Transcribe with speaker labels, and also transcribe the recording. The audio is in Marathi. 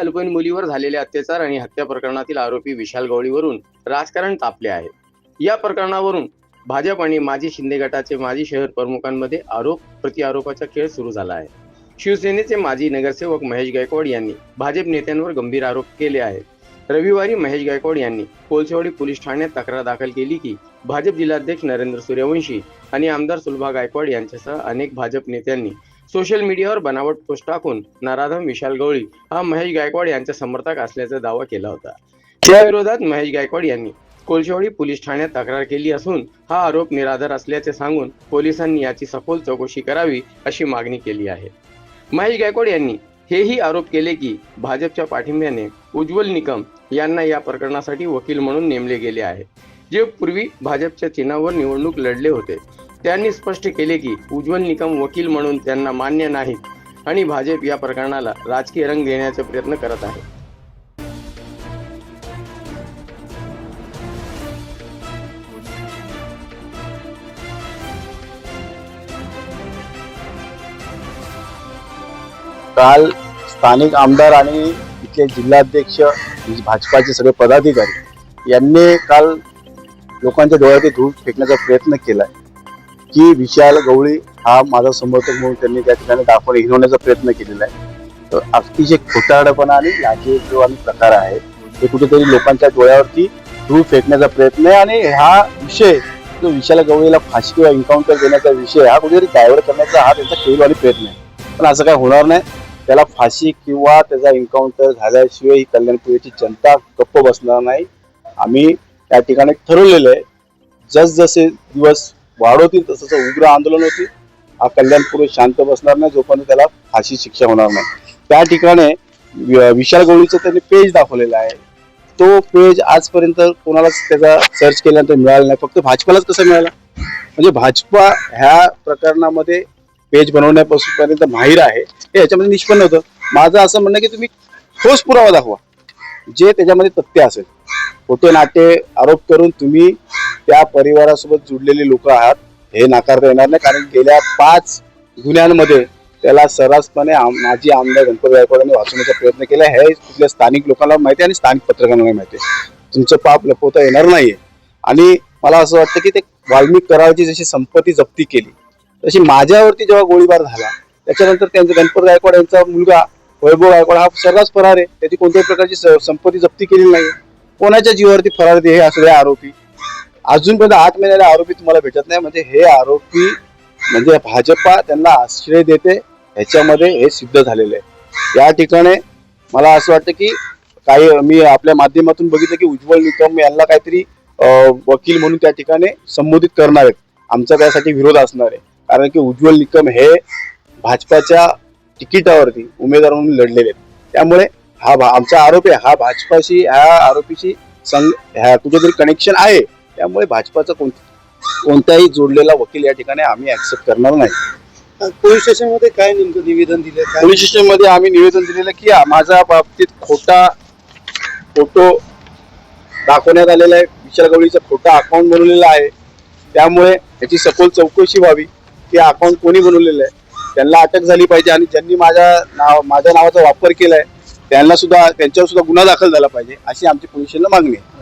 Speaker 1: अल्पवयीन मुलीवर झालेल्या अत्याचार आणि हत्या प्रकरणातील आरोपी विशाल गवळीवरून राजकारण तापले आहे. या प्रकरणावरून भाजप आणि माजी शिंदे गटाचे माजी शहर प्रमुखांमध्ये आरोप प्रतिआरोपाचा खेळ सुरू झाला आहे. शिवसेनेचे माजी नगरसेवक महेश गायकवाड यांनी भाजप नेत्यांवर गंभीर आरोप केले आहेत. रविवारी महेश गायकवाड यांनी कोलसेवाडी पोलीस ठाण्यात तक्रार दाखल केली की भाजप जिल्हाध्यक्ष नरेंद्र सूर्यवंशी आणि आमदार सुलभा गायकवाड यांच्यासह अनेक भाजप नेत्यांनी सोशल मीडियावर बनावट पोस्ट टाकून नराधम विशाल गवळी हा महेश गायकवाड यांचा समर्थक असल्याचा दावा केला होता. त्या विरोधात महेश गायकवाड यांनी कोलशेवाडी पोलीस ठाण्यात तक्रार केली असून हा आरोप निराधार असल्याचे सांगून पोलिसांनी याची सखोल चौकशी करावी अशी मागणी केली आहे. महेश गायकवाड यांनी हेही आरोप केले की भाजपच्या पाठिंब्याने उज्ज्वल निकम यांना या प्रकरणासाठी वकील म्हणून नेमले गेले आहे. जे पूर्वी भाजपच्या चिन्हावर निवडणूक लढले होते त्यांनी स्पष्ट केले की उज्ज्वल निकम वकील म्हणून त्यांना मान्य नाहीत आणि भाजप या प्रकरणाला राजकीय रंग देण्याचा प्रयत्न करत आहे.
Speaker 2: काल स्थानिक आमदार आणि इथले जिल्हाध्यक्ष भाजपाचे सगळे पदाधिकारी यांनी काल लोकांच्या डोळ्यात धूळ फेकण्याचा प्रयत्न केलाय. की विशाल गवळी हा माझा समर्थक म्हणून त्यांनी त्या ठिकाणी दाखवून हिरवण्याचा प्रयत्न केलेला आहे. तर अतिशय खोटारडेपणा आणि लाजीरवाणी आणि प्रकार आहे हे कुठेतरी लोकांच्या डोळ्यावरती धूळ फेकण्याचा प्रयत्न आहे आणि हा विषय जो विशाल गवळीला फाशी किंवा एन्काउंटर देण्याचा विषय हा कुठेतरी डायव्हर्ट करण्याचा हा त्यांचा खेळवाणी प्रयत्न आहे. पण असं काय होणार नाही. त्याला फाशी किंवा त्याचा एन्काउंटर झाल्याशिवाय ही कल्याणपुरीची जनता गप्प बसणार नाही. आम्ही त्या ठिकाणी ठरवलेलं आहे जसजसे दिवस वाढवतील तसं उग्र आंदोलन होतील हा कल्याणपूर शांत बसणार नाही जोपर्यंत त्याला फाशी शिक्षा होणार नाही. त्या ठिकाणी वि- विशाल गवळीचं त्यांनी पेज दाखवलेलं आहे. तो पेज आजपर्यंत कोणालाच त्याचा सर्च केल्यानंतर मिळाला नाही. फक्त भाजपालाच कसं मिळाला? म्हणजे भाजपा ह्या प्रकरणामध्ये पेज बनवण्यापासून पर्यंत माहीर आहे. हे याच्यामध्ये निष्पन्न होतं. माझं असं म्हणणं की तुम्ही ठोस पुरावा दाखवा. जे त्याच्यामध्ये तथ्य असेल. खोटे नाटे आरोप करून तुम्ही त्या परिवारासोबत जुडलेले लोक आहात हे नाकारता येणार नाही. कारण गेल्या पाच गुन्ह्यांमध्ये त्याला सर्रासपणे आम- माजी आमदार गणपती गायकवाडांनी वाचवण्याचा प्रयत्न केला. हे तिथल्या स्थानिक लोकांना माहिती आहे आणि स्थानिक पत्रकारांना माहिती आहे. तुमचं पाप लपवता येणार नाहीये. आणि मला असं वाटतं की ते वाल्मिक करावची जशी संपत्ती जप्ती केली तशी माझ्यावरती जेव्हा गोळीबार झाला त्याच्यानंतर त्यांचा गणपत गायकवाड यांचा मुलगा वैभव गायकवाड हा सर्रास फरार आहे. त्याची कोणत्याही प्रकारची स- संपत्ती जप्ती केलेली नाही कोणाच्या जीवावरती फरार आहे हे असले आरोपी. अजूनपर्यंत आठ महिन्याला आरोपी तुम्हाला भेटत नाही. म्हणजे हे आरोपी म्हणजे भाजपा त्यांना आश्रय देते. ह्याच्यामध्ये हे सिद्ध झालेलं आहे. या ठिकाणी मला असं वाटतं की काही मी आपल्या माध्यमातून बघितलं की उज्ज्वल निकम यांना काहीतरी वकील म्हणून त्या ठिकाणी संबोधित करणार आहेत. आमचा त्यासाठी विरोध असणार आहे. कारण की उज्ज्वल निकम हे भाजपाच्या तिकिटावरती उमेदवार म्हणून लढलेले आहेत. त्यामुळे हा भा- आमचा आरोप आहे. हा भाजपाशी ह्या आरोपीशी संग ह्या कुठेतरी कनेक्शन आहे. त्यामुळे भाजपाचा कोण कोणताही जोडलेला वकील या ठिकाणी आम्ही ऍक्सेप्ट करणार नाही.
Speaker 3: पोलीस स्टेशनमध्ये काय नेमकं निवेदन दिलं? काय
Speaker 2: पोलीस स्टेशनमध्ये आम्ही निवेदन दिलेलं की माझ्या बाबतीत खोटा फोटो दाखवण्यात आलेला आहे. विशाल गवळीचा खोटा अकाउंट बनवलेला आहे. त्यामुळे याची सखोल चौकशी व्हावी की अकाउंट कोणी बनवलेलं आहे. त्यांना अटक झाली पाहिजे आणि ज्यांनी माझ्या नाव माझ्या नावाचा वापर केलाय त्यांना सुद्धा त्यांच्यावर सुद्धा गुन्हा दाखल झाला पाहिजे अशी आमची पोलिसांना मागणी आहे.